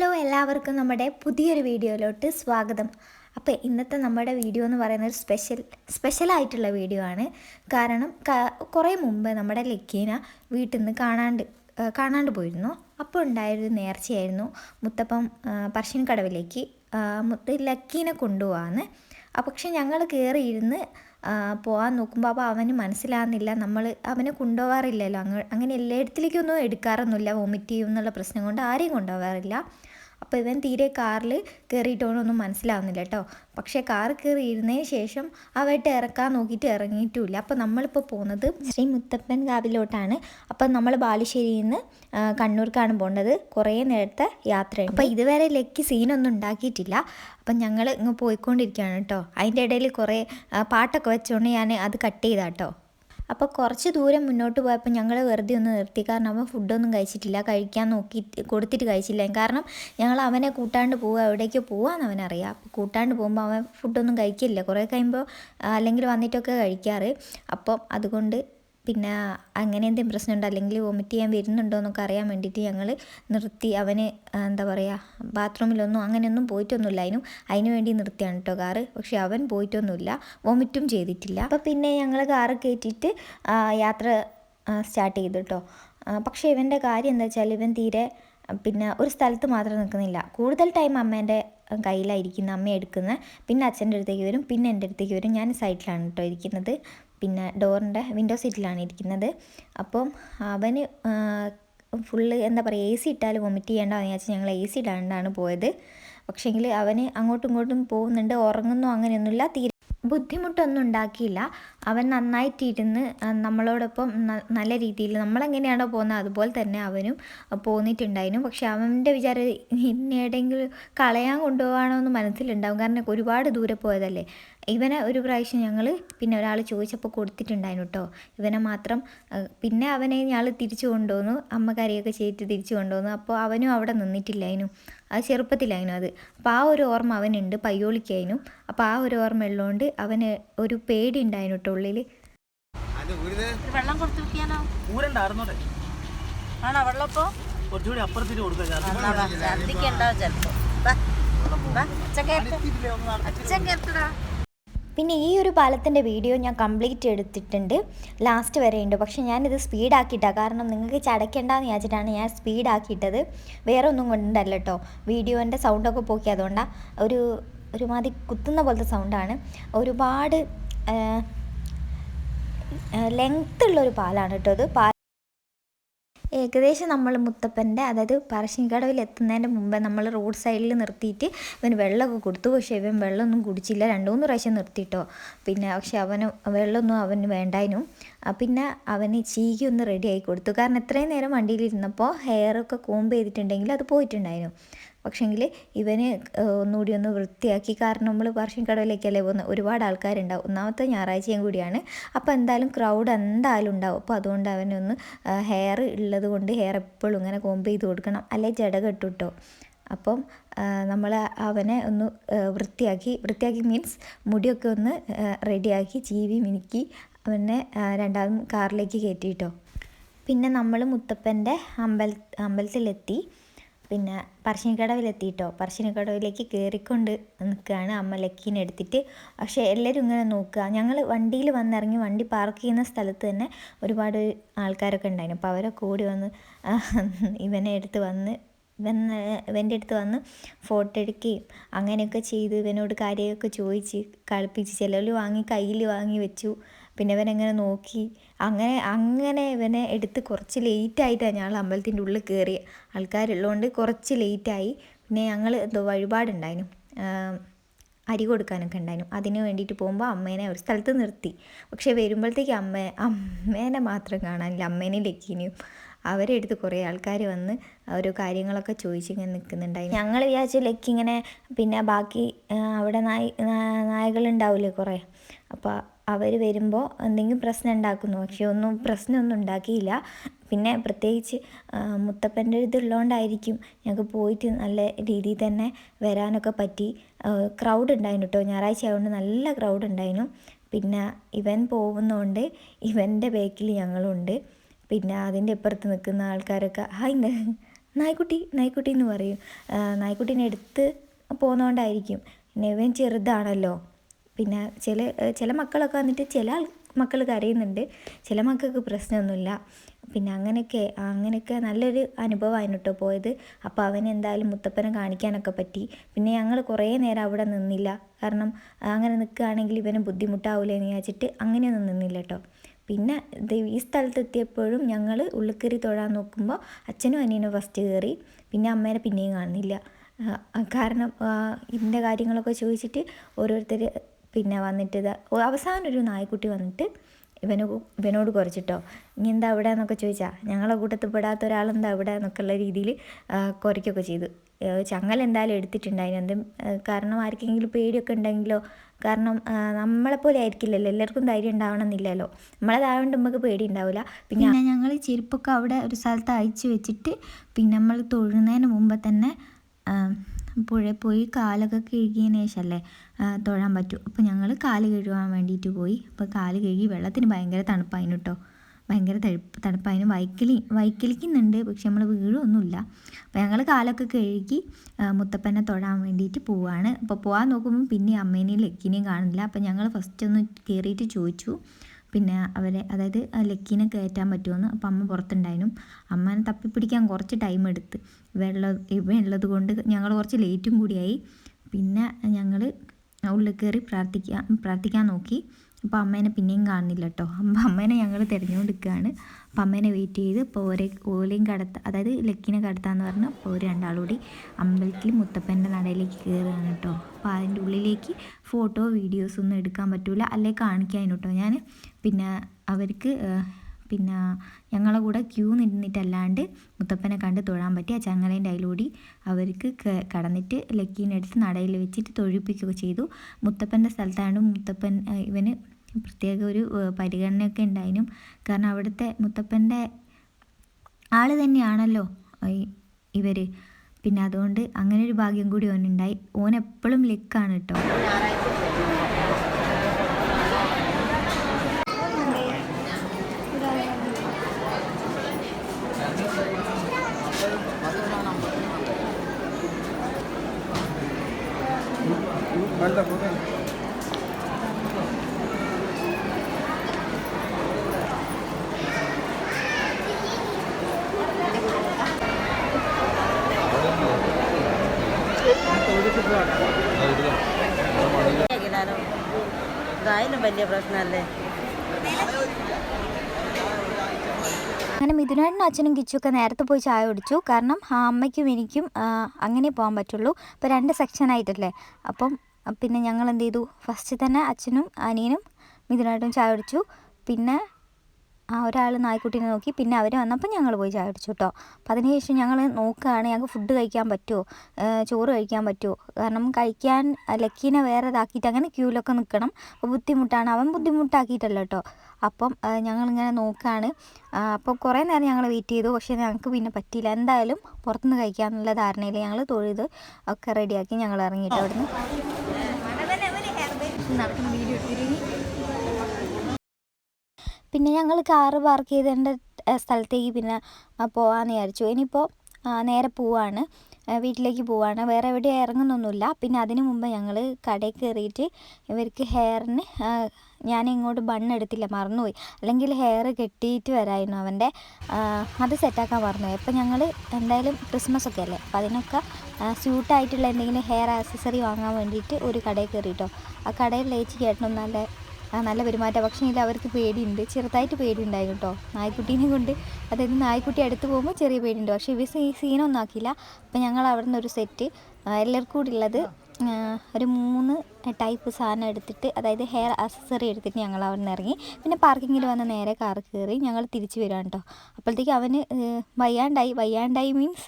Hello എല്ലാവർക്കും നമ്മുടെ പുതിയൊരു വീഡിയോയിലോട്ട് സ്വാഗതം. അപ്പോൾ ഇന്നത്തെ നമ്മുടെ വീഡിയോ എന്ന് പറയുന്നത് സ്പെഷ്യൽ സ്പെഷ്യലായിട്ടുള്ള വീഡിയോ ആണ്. കാരണം കുറേ മുമ്പ് നമ്മുടെ ലക്കീന വീട്ടിൽ നിന്ന് കാണാണ്ട് കാണാണ്ട് പോയിരുന്നു. അപ്പോൾ ഉണ്ടായൊരു നേർച്ചയായിരുന്നു. മുത്തപ്പം പറശ്ശിനിക്കടവിലേക്ക് ലക്കീനെ കൊണ്ടുപോകാന്ന് ആ, പക്ഷെ ഞങ്ങൾ കയറി ഇരുന്ന് പോകാൻ നോക്കുമ്പോൾ അപ്പോൾ അവന് മനസ്സിലാകുന്നില്ല നമ്മൾ അവനെ കൊണ്ടുപോകാറില്ലല്ലോ അങ്ങ് അങ്ങനെ എല്ലായിടത്തിലേക്കൊന്നും എടുക്കാറൊന്നുമില്ല. വോമിറ്റ് ചെയ്യും എന്നുള്ള പ്രശ്നം കൊണ്ട് ആരെയും കൊണ്ടുപോകാറില്ല അപ്പോൾ ഇവൻ തീരെ കാറിൽ കയറിയിട്ടോന്നൊന്നും മനസ്സിലാവുന്നില്ല കേട്ടോ പക്ഷേ കാർ കയറി ഇരുന്നതിന് ശേഷം അവയിട്ട് ഇറക്കാൻ നോക്കിയിട്ട് ഇറങ്ങിയിട്ടുമില്ല അപ്പോൾ നമ്മളിപ്പോൾ പോകുന്നത് ശ്രീ മുത്തപ്പൻ കാവിലോട്ടാണ്. അപ്പോൾ നമ്മൾ ബാലുശ്ശേരിയിൽ നിന്ന് കണ്ണൂർക്കാണ് പോകേണ്ടത് കുറേ നേരത്തെ യാത്രയുണ്ട്. അപ്പോൾ ഇതുവരെ ലക്കി സീനൊന്നും ഉണ്ടാക്കിയിട്ടില്ല. അപ്പം ഞങ്ങൾ ഇങ്ങ് പോയിക്കൊണ്ടിരിക്കുകയാണ് കേട്ടോ അതിന്റെ ഇടയിൽ കുറേ പാട്ടൊക്കെ വെച്ചുകൊണ്ട് ഞാൻ അത് കട്ട് ചെയ്താട്ടോ അപ്പോൾ കുറച്ച് ദൂരം മുന്നോട്ട് പോയപ്പോൾ ഞങ്ങൾ വെറുതെ ഒന്ന് നിർത്തി. കാരണം അവൻ ഫുഡൊന്നും കഴിച്ചിട്ടില്ല. കഴിക്കാൻ നോക്കി കൊടുത്തിട്ട് കഴിച്ചില്ല. കാരണം ഞങ്ങൾ അവനെ കൂട്ടാണ്ട് പോവുക എവിടേക്കോ പോവാന്ന് അവനറിയാം അപ്പോൾ കൂട്ടാണ്ട് പോകുമ്പോൾ അവൻ ഫുഡൊന്നും കഴിക്കില്ല. കുറേ കഴിയുമ്പോൾ അല്ലെങ്കിൽ വന്നിട്ടൊക്കെ കഴിക്കാറ്. അപ്പം അതുകൊണ്ട് പിന്നെ അങ്ങനെ എന്തെങ്കിലും പ്രശ്നമുണ്ടോ? അല്ലെങ്കിൽ വൊമിറ്റ് ചെയ്യാൻ വരുന്നുണ്ടോ എന്നൊക്കെ അറിയാൻ വേണ്ടിയിട്ട് ഞങ്ങൾ നിർത്തി അവന് എന്താ പറയുക ബാത്റൂമിലൊന്നും അങ്ങനെയൊന്നും പോയിട്ടൊന്നുമില്ല. അതിനും അതിന് വേണ്ടി നിർത്തിയാണ് കേട്ടോ കാറ്. പക്ഷെ അവൻ പോയിട്ടൊന്നുമില്ല. വൊമിറ്റും ചെയ്തിട്ടില്ല. അപ്പോൾ പിന്നെ ഞങ്ങൾ കാറ് കയറ്റിയിട്ട് യാത്ര സ്റ്റാർട്ട് ചെയ്തു കേട്ടോ പക്ഷേ ഇവന്റെ കാര്യം എന്താ വെച്ചാൽ ഇവൻ തീരെ പിന്നെ ഒരു സ്ഥലത്ത് മാത്രം നിൽക്കുന്നില്ല. കൂടുതൽ ടൈം അമ്മേന്റെ കയ്യിലായിരിക്കുന്ന അമ്മ എടുക്കുന്നത് പിന്നെ അച്ഛന്റെ അടുത്തേക്ക് വരും പിന്നെ എന്റെ അടുത്തേക്ക് വരും. ഞാൻ സൈഡിലാണ് കേട്ടോ ഇരിക്കുന്നത്. പിന്നെ ഡോറിന്റെ വിൻഡോ സീറ്റിലാണ് ഇരിക്കുന്നത്. അപ്പം അവന് ഫുള്ള് എന്താ പറയുക എ സി ഇട്ടാൽ വൊമിറ്റ് ചെയ്യേണ്ടതെന്ന് വിചാരിച്ച് ഞങ്ങൾ എ സി ഇടാണ്ടാണ് പോയത്. പക്ഷേങ്കിൽ അവന് അങ്ങോട്ടും ഇങ്ങോട്ടും പോകുന്നുണ്ട് ഉറങ്ങുന്നു അങ്ങനെയൊന്നുമില്ല തീരെ ബുദ്ധിമുട്ടൊന്നും ഉണ്ടാക്കിയില്ല. അവൻ നന്നായിട്ടിരുന്ന് നമ്മളോടൊപ്പം നല്ല രീതിയിൽ നമ്മളെങ്ങനെയാണോ പോകുന്നത് അതുപോലെ തന്നെ അവനും പോന്നിട്ടുണ്ടായിരുന്നു. പക്ഷെ അവന്റെ വിചാരം ഇനി എവിടെയെങ്കിലും കളയാൻ കൊണ്ടുപോകാണോ എന്ന് മനസ്സിലുണ്ടാവും. കാരണം ഒരുപാട് ദൂരെ പോയതല്ലേ. ഇവനെ ഒരു പ്രാവശ്യം ഞങ്ങൾ പിന്നെ ഒരാൾ ചോദിച്ചപ്പോൾ കൊടുത്തിട്ടുണ്ടായിരുന്നു കേട്ടോ ഇവനെ മാത്രം പിന്നെ അവനെ ഞങ്ങൾ തിരിച്ചു കൊണ്ടുവന്നു. അമ്മ കറിയൊക്കെ ചെയ്തിട്ട് തിരിച്ചു കൊണ്ടുവന്നു. അപ്പോൾ അവനും അവിടെ നിന്നിട്ടില്ലായിരുന്നു അത് ചെറുപ്പത്തിലായിരുന്നു അത്. അപ്പോൾ ആ ഒരു ഓർമ്മ അവനുണ്ട് പയ്യോളിക്കായിരുന്നു അപ്പോൾ ആ ഒരു ഓർമ്മ ഉള്ളതുകൊണ്ട് അവന് ഒരു പേടി ഉണ്ടായിരുന്നു കേട്ടോ ഉള്ളിൽ അത് ഊരുന്നത് ഒരു വെള്ളം കൊടുത്തു ആണോ വെള്ളം കുറച്ചുകൂടി കൊടുക്കാം വാ, അച്ഛൻ അച്ഛൻ കേട്ടടാ പിന്നെ ഈ ഒരു പാലത്തിന്റെ വീഡിയോ ഞാൻ കംപ്ലീറ്റ് എടുത്തിട്ടുണ്ട്. ലാസ്റ്റ് വരെ ഉണ്ട്. പക്ഷേ ഞാനിത് സ്പീഡാക്കിയിട്ടാണ് കാരണം നിങ്ങൾക്ക് ചടയ്ക്കണ്ടെന്ന് വിചാരിച്ചിട്ടാണ് ഞാൻ സ്പീഡാക്കിയിട്ടത് വേറെ ഒന്നും കൊണ്ടല്ല കേട്ടോ വീഡിയോന്റെ സൗണ്ടൊക്കെ പോക്കി. അതുകൊണ്ടാണ് ഒരു ഒരുമാതിരി കുത്തുന്ന പോലത്തെ സൗണ്ടാണ് ഒരുപാട് ലെങ്ത് ഉള്ളൊരു പാലാണ് കേട്ടോ ഇത്. പാ ഏകദേശം നമ്മൾ മുത്തപ്പന്റെ അതായത് പറശ്ശിനിക്കടവിൽ എത്തുന്നതിന്റെ മുമ്പ് നമ്മൾ റോഡ് സൈഡിൽ നിർത്തിയിട്ട് ഇവന് വെള്ളമൊക്കെ കൊടുത്തു. പക്ഷേ ഇവൻ വെള്ളമൊന്നും കുടിച്ചില്ല. രണ്ട് മൂന്ന് പ്രാവശ്യം നിർത്തിയിട്ടോ പിന്നെ പക്ഷെ അവന് വെള്ളമൊന്നും അവന് വേണ്ടായിരുന്നു. പിന്നെ അവന് ചീകി ഒന്ന് റെഡി ആയി കൊടുത്തു. കാരണം ഇത്രയും നേരം വണ്ടിയിലിരുന്നപ്പോൾ ഹെയറൊക്കെ കോമ്പ് ചെയ്തിട്ടുണ്ടെങ്കിൽ അത് പോയിട്ടുണ്ടായിരുന്നു. പക്ഷേങ്കിൽ ഇവന് ഒന്നുകൂടി ഒന്ന് വൃത്തിയാക്കി. കാരണം നമ്മൾ പറശ്ശിനിക്കടവിലേക്കല്ലേ പോകുന്നത് ഒരുപാട് ആൾക്കാരുണ്ടാവും. ഒന്നാമത്തെ ഞായറാഴ്ചയും കൂടിയാണ്. അപ്പോൾ എന്തായാലും ക്രൗഡ് എന്തായാലും ഉണ്ടാവും. അപ്പോൾ അതുകൊണ്ട് അവനൊന്ന് ഹെയർ ഉള്ളത് കൊണ്ട് ഹെയർ എപ്പോഴും ഇങ്ങനെ കോമ്പ് ചെയ്ത് കൊടുക്കണം. അല്ലെ ജട കെട്ടുട്ടോ അപ്പം നമ്മൾ അവനെ ഒന്ന് വൃത്തിയാക്കി. വൃത്തിയാക്കി മീൻസ് മുടിയൊക്കെ ഒന്ന് റെഡിയാക്കി ചീവി മിനുക്കി അവനെ രണ്ടാമതും കാറിലേക്ക് കയറ്റിയിട്ടോ പിന്നെ നമ്മൾ മുത്തപ്പന്റെ അമ്പല അമ്പലത്തിലെത്തി. പിന്നെ പറശ്ശിനിക്കടവിലെത്തിയിട്ടോ പറശ്ശിനിക്കടവിലേക്ക് കയറിക്കൊണ്ട് നിൽക്കുകയാണ് അമ്മ ലക്കീനെ എടുത്തിട്ട്. പക്ഷേ എല്ലാവരും ഇങ്ങനെ നോക്കുക. ഞങ്ങൾ വണ്ടിയിൽ വന്നിറങ്ങി വണ്ടി പാർക്ക് ചെയ്യുന്ന സ്ഥലത്ത് തന്നെ ഒരുപാട് ആൾക്കാരൊക്കെ ഉണ്ടായിരുന്നു. അപ്പോൾ അവരൊക്കെ കൂടി വന്ന് ഇവനെ എടുത്ത് വന്ന് ഇവൻ ഇവന്റെ അടുത്ത് വന്ന് ഫോട്ടോ എടുക്കുകയും അങ്ങനെയൊക്കെ ചെയ്ത്. ഇവനോട് കാര്യമൊക്കെ ചോദിച്ച് കളിപ്പിച്ച് ചിലർ വാങ്ങി കയ്യിൽ വാങ്ങി വെച്ചു. പിന്നെ ഇവനെങ്ങനെ നോക്കി? അങ്ങനെ അങ്ങനെ ഇവനെ എടുത്ത് കുറച്ച് ലേറ്റായിട്ടാണ് ഞങ്ങൾ അമ്പലത്തിന്റെ ഉള്ളിൽ കയറി. ആൾക്കാരുള്ളതുകൊണ്ട് കുറച്ച് ലേറ്റായി പിന്നെ ഞങ്ങൾ എന്തോ വഴിപാടുണ്ടായിരുന്നു. അരി കൊടുക്കാനൊക്കെ ഉണ്ടായിരുന്നു. അതിന് വേണ്ടിയിട്ട് പോകുമ്പോൾ അമ്മേനെ ഒരു സ്ഥലത്ത് നിർത്തി. പക്ഷേ വരുമ്പോഴത്തേക്ക് അമ്മ അമ്മേനെ മാത്രം കാണാനില്ല. അമ്മേനെ ലക്കീനെയും അവരെ അടുത്ത് കുറേ ആൾക്കാർ വന്ന് ഓരോ കാര്യങ്ങളൊക്കെ ചോദിച്ചിങ്ങനെ നിൽക്കുന്നുണ്ടായി ഞങ്ങൾ വിചാരിച്ചു ലക്കിങ്ങനെ പിന്നെ ബാക്കി അവിടെ നായ് നായകളുണ്ടാവില്ലേ കുറേ? അപ്പോൾ അവർ വരുമ്പോൾ എന്തെങ്കിലും പ്രശ്നം ഉണ്ടാക്കുന്നു. പക്ഷേ ഒന്നും പ്രശ്നമൊന്നും ഉണ്ടാക്കിയില്ല. പിന്നെ പ്രത്യേകിച്ച് മുത്തപ്പന്റെ ഇതുള്ളതുകൊണ്ടായിരിക്കും ഞങ്ങൾക്ക് പോയിട്ട് നല്ല രീതിയിൽ തന്നെ വരാനൊക്കെ പറ്റി. ക്രൗഡ് ഉണ്ടായിരുന്നു കേട്ടോ ഞായറാഴ്ച ആയതുകൊണ്ട് നല്ല ക്രൗഡ് ഉണ്ടായിരുന്നു. പിന്നെ ഇവൻ പോകുന്നതുകൊണ്ട് ഇവന്റെ ബാക്കിൽ ഞങ്ങളുണ്ട്. പിന്നെ അതിന്റെ ഇപ്പുറത്ത് നിൽക്കുന്ന ആൾക്കാരൊക്കെ ഹായ് നായ്ക്കുട്ടി നായ്ക്കുട്ടി എന്ന് പറയും. നായ്ക്കുട്ടീനെ എടുത്ത് പോകുന്നതുകൊണ്ടായിരിക്കും പിന്നെ ഇവൻ ചെറുതാണല്ലോ. പിന്നെ ചില ചില മക്കളൊക്കെ വന്നിട്ട് ചില മക്കൾ കരയുന്നുണ്ട്. ചില മക്കൾക്ക് പ്രശ്നമൊന്നുമില്ല. പിന്നെ അങ്ങനെയൊക്കെ അങ്ങനെയൊക്കെ നല്ലൊരു അനുഭവമായിരുന്നു കേട്ടോ പോയത്. അപ്പോൾ അവൻ എന്തായാലും മുത്തപ്പനെ കാണിക്കാനൊക്കെ പറ്റി. പിന്നെ ഞങ്ങൾ കുറേ നേരം അവിടെ നിന്നില്ല. കാരണം അങ്ങനെ നിൽക്കുകയാണെങ്കിൽ ഇവന് ബുദ്ധിമുട്ടാവില്ലേ എന്ന് വിചാരിച്ചിട്ട് അങ്ങനെയൊന്നും നിന്നില്ല കേട്ടോ. പിന്നെ ഈ സ്ഥലത്തെത്തിയപ്പോഴും ഞങ്ങൾ ഉള്ളിക്കറി തൊഴാൻ നോക്കുമ്പോൾ അച്ഛനും അനിയനും ഫസ്റ്റ് കയറി. പിന്നെ അമ്മേനെ പിന്നെയും കാണുന്നില്ല. കാരണം ഇതിന്റെ കാര്യങ്ങളൊക്കെ ചോദിച്ചിട്ട് ഓരോരുത്തർ പിന്നെ വന്നിട്ട് അവസാനം ഒരു നായ്ക്കുട്ടി വന്നിട്ട് ഇവന് ഇവനോട് കുറച്ചിട്ടോ ഇനി എന്താ അവിടെ എന്നൊക്കെ ചോദിച്ചാൽ ഞങ്ങളെ കൂട്ടത്തിൽ പെടാത്ത ഒരാളെന്താ അവിടെ എന്നൊക്കെ ഉള്ള രീതിയിൽ കുറയ്ക്കൊക്കെ ചെയ്തു. ചങ്ങൽ എന്തായാലും എടുത്തിട്ടുണ്ട് അതിനെന്ത് കാരണം ആർക്കെങ്കിലും പേടിയൊക്കെ ഉണ്ടെങ്കിലോ കാരണം നമ്മളെ നമ്മളെപ്പോലെ ആയിരിക്കില്ലല്ലോ എല്ലാവർക്കും ധൈര്യം ഉണ്ടാവണമെന്നില്ലല്ലോ. നമ്മളതായതുകൊണ്ട് നമുക്ക് പേടി ഉണ്ടാവില്ല പിന്നെ ഞങ്ങൾ ചെരുപ്പൊക്കെ അവിടെ ഒരു സ്ഥലത്ത് അയച്ചു വെച്ചിട്ട് പിന്നെ നമ്മൾ തൊഴുന്നതിന് മുമ്പ് തന്നെ പുഴ പോയി കാലൊക്കെ കിഴുകിയതിന് ശേഷമല്ലേ തൊഴാൻ പറ്റും. അപ്പോൾ ഞങ്ങൾ കാൽ കഴുകാൻ വേണ്ടിയിട്ട് പോയി. അപ്പോൾ കാൽ കഴുകി വെള്ളത്തിന് ഭയങ്കര തണുപ്പായിരുന്നു കേട്ടോ ഭയങ്കര തഴുപ്പ് തണുപ്പായിരുന്നു വൈക്കലി വൈക്കലിക്കുന്നുണ്ട്. പക്ഷെ നമ്മൾ വീഴൊന്നുമില്ല. അപ്പോൾ ഞങ്ങൾ കാലൊക്കെ കഴുകി മുത്തപ്പനെ തൊഴാൻ വേണ്ടിയിട്ട് പോവാണ്. അപ്പോൾ പോകാൻ നോക്കുമ്പോൾ പിന്നെ അമ്മേനെയും ലക്കിനെയും കാണുന്നില്ല. അപ്പോൾ ഞങ്ങൾ ഫസ്റ്റ് ഒന്ന് കയറിയിട്ട് ചോദിച്ചു. പിന്നെ അവരെ അതായത് ലക്കീനെ കയറ്റാൻ പറ്റുമെന്ന് അപ്പം അമ്മ പുറത്തുണ്ടായിരുന്നു. അമ്മേനെ തപ്പിപ്പിടിക്കാൻ കുറച്ച് ടൈം എടുത്ത്. വെള്ളം ഇവ ഉള്ളത് കൊണ്ട് ഞങ്ങൾ കുറച്ച് ലേറ്റും കൂടിയായി. പിന്നെ ഞങ്ങൾ ഉള്ളിൽ കയറി പ്രാർത്ഥിക്കാൻ പ്രാർത്ഥിക്കാൻ നോക്കി. അപ്പോൾ അമ്മേനെ പിന്നെയും കാണുന്നില്ല കേട്ടോ. അപ്പം അമ്മേനെ ഞങ്ങൾ തിരഞ്ഞുകൊണ്ടിരിക്കുകയാണ്. അപ്പം അമ്മേനെ വെയിറ്റ് ചെയ്ത് ഇപ്പോൾ ഓരേ ഓലയും കടത്ത അതായത് ലക്കിനെ കടത്താന്ന് പറഞ്ഞ് അപ്പോൾ ഒരു രണ്ടാളുകൂടി അമ്പലത്തിൽ മുത്തപ്പന്റെ നടയിലേക്ക് കയറുകയാണ് കേട്ടോ. അപ്പോൾ അതിന്റെ ഉള്ളിലേക്ക് ഫോട്ടോ വീഡിയോസ് ഒന്നും എടുക്കാൻ പറ്റില്ല അല്ലെ കാണിക്കാൻ കേട്ടോ ഞാൻ. പിന്നെ അവർക്ക് പിന്നെ ഞങ്ങളെ കൂടെ ക്യൂ നിന്നിട്ടല്ലാണ്ട് മുത്തപ്പനെ കണ്ട് തൊഴാൻ പറ്റി. ആ ചങ്ങലേന്റെ അതിലൂടി അവർക്ക് കടന്നിട്ട് ലക്കീനെടുത്ത് നടയിൽ വെച്ചിട്ട് തൊഴിപ്പിക്കുകയൊക്കെ ചെയ്തു. മുത്തപ്പന്റെ സ്ഥലത്താണ് മുത്തപ്പൻ ഇവന് പ്രത്യേക ഒരു പരിഗണനയൊക്കെ ഉണ്ടായിരുന്നു കാരണം അവിടുത്തെ മുത്തപ്പന്റെ ആൾ തന്നെയാണല്ലോ ഇവർ പിന്നെ അതുകൊണ്ട് അങ്ങനെ ഒരു ഭാഗ്യം കൂടി ഓനുണ്ടായി. ഓൻ എപ്പോഴും ലിക്കാണ് കേട്ടോ. വലിയ അങ്ങനെ മിഥുനാടിനും അച്ഛനും കിച്ചുമൊക്കെ നേരത്തെ പോയി ചായ കുടിച്ചു. കാരണം അമ്മയ്ക്കും എനിക്കും അങ്ങനെ പോകാൻ പറ്റുള്ളൂ. അപ്പോൾ രണ്ട് സെക്ഷനായിട്ടല്ലേ അപ്പം പിന്നെ ഞങ്ങൾ എന്ത് ചെയ്തു ഫസ്റ്റ് തന്നെ അച്ഛനും അനിയനും മിഥുനായിട്ടും ചായ കുടിച്ചു. പിന്നെ ആ ഒരാൾ നായ്ക്കുട്ടീനെ നോക്കി. പിന്നെ അവർ വന്നപ്പോൾ ഞങ്ങൾ പോയി ചായ കുടിച്ചു കേട്ടോ അപ്പോൾ അതിനുശേഷം ഞങ്ങൾ നോക്കുകയാണ് ഞങ്ങൾക്ക് ഫുഡ് കഴിക്കാൻ പറ്റുമോ ചോറ് കഴിക്കാൻ പറ്റുമോ കാരണം കഴിക്കാൻ ലക്കീനെ വേറെ ഇതാക്കിയിട്ട് അങ്ങനെ ക്യൂലൊക്കെ നിൽക്കണം അപ്പോൾ ബുദ്ധിമുട്ടാണ്. അവൻ ബുദ്ധിമുട്ടാക്കിയിട്ടല്ല കേട്ടോ അപ്പം ഞങ്ങളിങ്ങനെ നോക്കുകയാണ് അപ്പോൾ കുറേ നേരം ഞങ്ങൾ വെയിറ്റ് ചെയ്തു. പക്ഷേ ഞങ്ങൾക്ക് പിന്നെ പറ്റിയില്ല. എന്തായാലും പുറത്തുനിന്ന് കഴിക്കാമെന്നുള്ള ധാരണയിൽ ഞങ്ങൾ തൊഴുത് ഒക്കെ റെഡിയാക്കി ഞങ്ങൾ ഇറങ്ങിയിട്ട് അവിടുന്ന് നടക്കുന്ന വീഡിയോ പിന്നെ ഞങ്ങൾ കാറ് പാർക്ക് ചെയ്തതിന്റെ സ്ഥലത്തേക്ക് പിന്നെ പോകാമെന്ന് വിചാരിച്ചു. ഇനിയിപ്പോൾ നേരെ പോവാണ്. വീട്ടിലേക്ക് പോവാണ്. വേറെ എവിടെ ഇറങ്ങുന്നൊന്നുമില്ല. പിന്നെ അതിന് മുമ്പ് ഞങ്ങൾ കടയിൽ കയറിയിട്ട് ഇവർക്ക് ഹെയറിന് ഞാൻ ഇങ്ങോട്ട് ബണ്ണെടുത്തില്ല മറന്നുപോയി. അല്ലെങ്കിൽ ഹെയർ കെട്ടിയിട്ട് വരായിരുന്നു അവന്റെ. അത് സെറ്റാക്കാൻ മറന്നുപോയി അപ്പോൾ ഞങ്ങൾ എന്തായാലും ക്രിസ്മസ് ഒക്കെ അല്ലേ? അപ്പോൾ അതിനൊക്കെ സ്യൂട്ടായിട്ടുള്ള എന്തെങ്കിലും ഹെയർ ആക്സസറി വാങ്ങാൻ വേണ്ടിയിട്ട് ഒരു കടയിൽ കയറിയിട്ടോ? ആ കടയിൽ ലേച്ചി കേട്ടോ നല്ല നല്ല പെരുമാറ്റം. പക്ഷേ ഇതിൽ അവർക്ക് പേടിയുണ്ട്. ചെറുതായിട്ട് പേടിയുണ്ടായിരുന്നു കേട്ടോ നായ്ക്കുട്ടീനെ കൊണ്ട്. അതായത് നായ്ക്കുട്ടി അടുത്ത് പോകുമ്പോൾ ചെറിയ പേടിയുണ്ട്. പക്ഷേ ഇവർ ഈ സീനൊന്നും ആക്കിയില്ല. അപ്പോൾ ഞങ്ങൾ അവിടെ നിന്ന് ഒരു സെറ്റ് എല്ലാവർക്കും കൂടി ഉള്ളത് ഒരു മൂന്ന് ടൈപ്പ് സാധനം എടുത്തിട്ട് അതായത് ഹെയർ അക്സസറി എടുത്തിട്ട് ഞങ്ങൾ അവിടെ നിന്ന് ഇറങ്ങി. പിന്നെ പാർക്കിങ്ങിൽ വന്ന് നേരെ കാർ കയറി ഞങ്ങൾ തിരിച്ചു വരാം കേട്ടോ അപ്പോഴത്തേക്ക് അവന് വയ്യാണ്ടായി. വയ്യാണ്ടായി മീൻസ്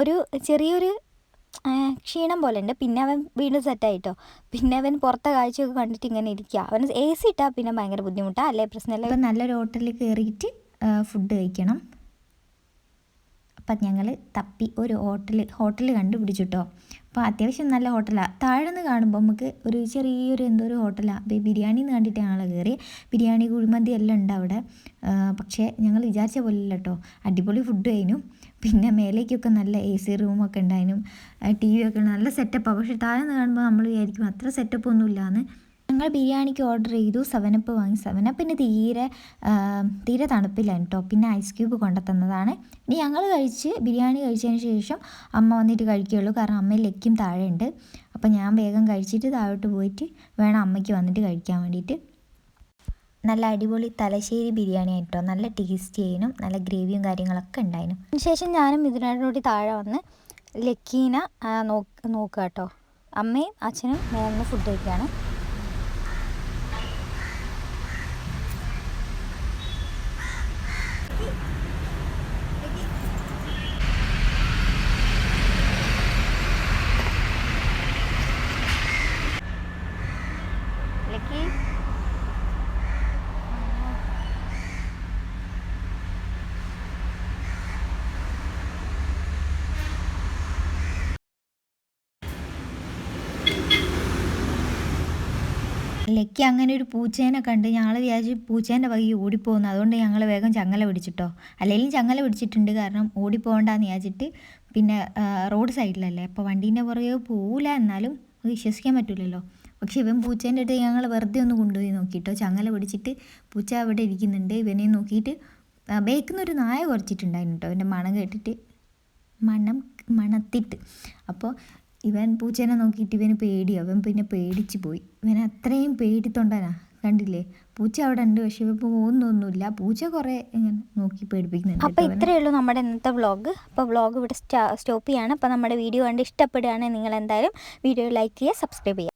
ഒരു ചെറിയൊരു ക്ഷീണം പോലെ ഉണ്ട് പിന്നെ അവൻ വീണ്ടും സെറ്റായിട്ടോ പിന്നെ അവൻ പുറത്തെ കാഴ്ചയൊക്കെ കണ്ടിട്ട് ഇങ്ങനെ ഇരിക്കുക അവന് എ സി ഇട്ടാൽ പിന്നെ ഭയങ്കര ബുദ്ധിമുട്ടാണ് അല്ലേ പ്രശ്നമല്ല? ഇപ്പം നല്ലൊരു ഹോട്ടലിൽ കയറിയിട്ട് ഫുഡ് കഴിക്കണം. അപ്പം ഞങ്ങൾ തപ്പി ഒരു ഹോട്ടൽ ഹോട്ടൽ കണ്ടുപിടിച്ചു കേട്ടോ അപ്പം അപ്പോൾ അത്യാവശ്യം നല്ല ഹോട്ടലാണ് താഴെ നിന്ന് കാണുമ്പോൾ നമുക്ക് ഒരു ചെറിയൊരു എന്തോ ഒരു ഹോട്ടലാണ് അപ്പോൾ ബിരിയാണി എന്ന് കണ്ടിട്ട് ഞങ്ങൾ കയറി ബിരിയാണി കുഴിമന്തി എല്ലാം ഉണ്ട് അവിടെ. പക്ഷേ ഞങ്ങൾ വിചാരിച്ച പോലെ ഇല്ല കേട്ടോ. അടിപൊളി ഫുഡ് കഴിഞ്ഞു പിന്നെ മേലേക്കൊക്കെ നല്ല എ സി റൂമൊക്കെ ഉണ്ടായിരുന്നു. ടി വി ഒക്കെ നല്ല സെറ്റപ്പാണ് പക്ഷേ താഴെ നിന്ന് കാണുമ്പോൾ നമ്മൾ വിചാരിക്കും അത്ര സെറ്റപ്പ് ഒന്നും ഇല്ലാന്ന് ഞങ്ങൾ ബിരിയാണിക്ക് ഓർഡർ ചെയ്തു. സെവനപ്പ് വാങ്ങി. സെവനപ്പിന് തീരെ തീരെ തണുപ്പില്ല കേട്ടോ. പിന്നെ ഐസ് ക്യൂബ് കൊണ്ടു തന്നതാണ്. ഇനി ഞങ്ങൾ കഴിച്ച് ബിരിയാണി കഴിച്ചതിന് ശേഷം അമ്മ വന്നിട്ട് കഴിക്കുകയുള്ളൂ. കാരണം അമ്മയിൽ ലക്കും താഴെ ഉണ്ട് അപ്പോൾ ഞാൻ വേഗം കഴിച്ചിട്ട് താഴോട്ട് പോയിട്ട് വേണം അമ്മയ്ക്ക് വന്നിട്ട് കഴിക്കാൻ വേണ്ടിയിട്ട്. നല്ല അടിപൊളി തലശ്ശേരി ബിരിയാണി ആയിട്ടോ. നല്ല ടേസ്റ്റി ആയിരുന്നു നല്ല ഗ്രേവിയും കാര്യങ്ങളൊക്കെ ഉണ്ടായിരുന്നു അതിനുശേഷം ഞാനും ഇതിനോടുകൂടി താഴെ വന്ന് ലക്കീന നോക്കുക കേട്ടോ. അമ്മയും അച്ഛനും മേലെ ഫുഡ് കഴിക്കുകയാണ് ലക്കി ലക്കി അങ്ങനെ ഒരു പൂച്ചേനെ കണ്ട് ഞങ്ങൾ വിചാരിച്ച് പൂച്ചേന്റെ വകി ഓടിപ്പോകുന്നു. അതുകൊണ്ട് ഞങ്ങൾ വേഗം ചങ്ങല പിടിച്ചിട്ടോ. അല്ലെങ്കിൽ ചങ്ങല പിടിച്ചിട്ടുണ്ട്. കാരണം ഓടിപ്പോകണ്ടെന്ന് വിചാരിച്ചിട്ട് പിന്നെ റോഡ് സൈഡിലല്ലേ. അപ്പോൾ വണ്ടീന്റെ പുറകെ പോവില്ല എന്നാലും വിശ്വസിക്കാൻ പറ്റില്ലല്ലോ പക്ഷേ ഇവൻ പൂച്ചേന്റെ അടുത്ത് ഞങ്ങൾ വെറുതെ ഒന്ന് കൊണ്ടുപോയി നോക്കിയിട്ടോ ചങ്ങല പിടിച്ചിട്ട് പൂച്ച അവിടെ ഇരിക്കുന്നുണ്ട്. ഇവനെ നോക്കിയിട്ട് ബേക്കുന്ന ഒരു നായ കുറച്ചിട്ടുണ്ടായിരുന്നു കേട്ടോ അവന്റെ മണം കേട്ടിട്ട്. മണം മണത്തിട്ട്. അപ്പോൾ ഇവൻ പൂച്ചേനെ നോക്കിയിട്ട് ഇവന് പേടി അവൻ പിന്നെ പേടിച്ച് പോയി. ഇവൻ അത്രയും പേടിത്തൊണ്ടനാ കണ്ടില്ലേ? പൂച്ച അവിടെ ഉണ്ട് പക്ഷെ ഇവ പോകുന്നൊന്നുമില്ല. പൂച്ച കുറേ ഇങ്ങനെ നോക്കി പേടിപ്പിക്കുന്നുണ്ട് അപ്പോൾ ഇത്രയേ ഉള്ളൂ നമ്മുടെ ഇന്നത്തെ വ്ലോഗ് അപ്പോൾ വ്ലോഗ് ഇവിടെ സ്റ്റോപ്പ് ചെയ്യാണ്. അപ്പോൾ നമ്മുടെ വീഡിയോ കണ്ട് ഇഷ്ടപ്പെടുകയാണെങ്കിൽ നിങ്ങൾ എന്തായാലും വീഡിയോ ലൈക്ക് ചെയ്യുക സബ്സ്ക്രൈബ് ചെയ്യുക.